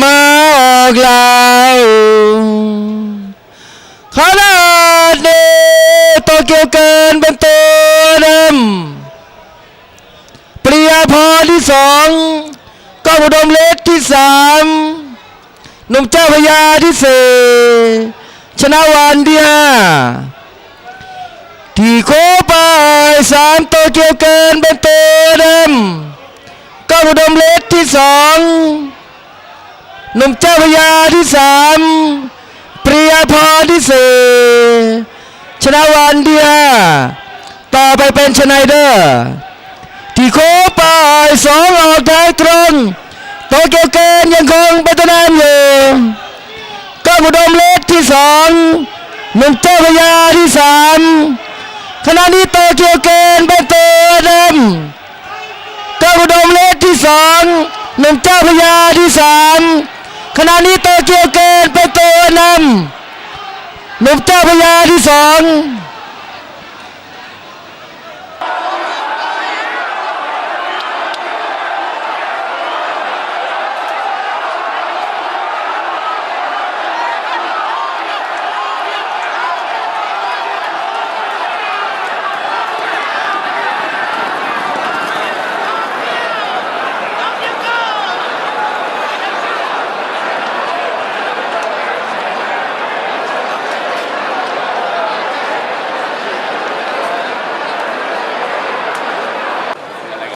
มาออกลาวขนาดนี้โตเกียวเกินเป็นตัวเดิมปริยาพรที่สองก้องอุดมเล็กที่สามหนุ่มเจ้าพยาที่สี่ชนะวันที่ห้าที่โคไปสามโตเกียวเกินเป็นตัวเดิมก้องอุดมเล็กที่สอง หนุ่มเจ้าพยาที่สามปริยพรที่สี่ชนะวันที่ห้าต่อไปเป็นชไนเดอร์ที่โคปายสองออกท้ายตรงโตเกียวเกนยังคงเป็นตัวนอยู่ก้องอุดมเล็กที่สองหนุ่มเจ้าพยาที่สามขณะนี้โตเกียวเกนเป็นตัวนำเจ้าอุดมเล็กที่สองหนุ่มเจ้าพยาที่สาม ขณะนี้โตเกียวเกินเป็นตัวนำหนุ่มเจ้าพระยาที่สอง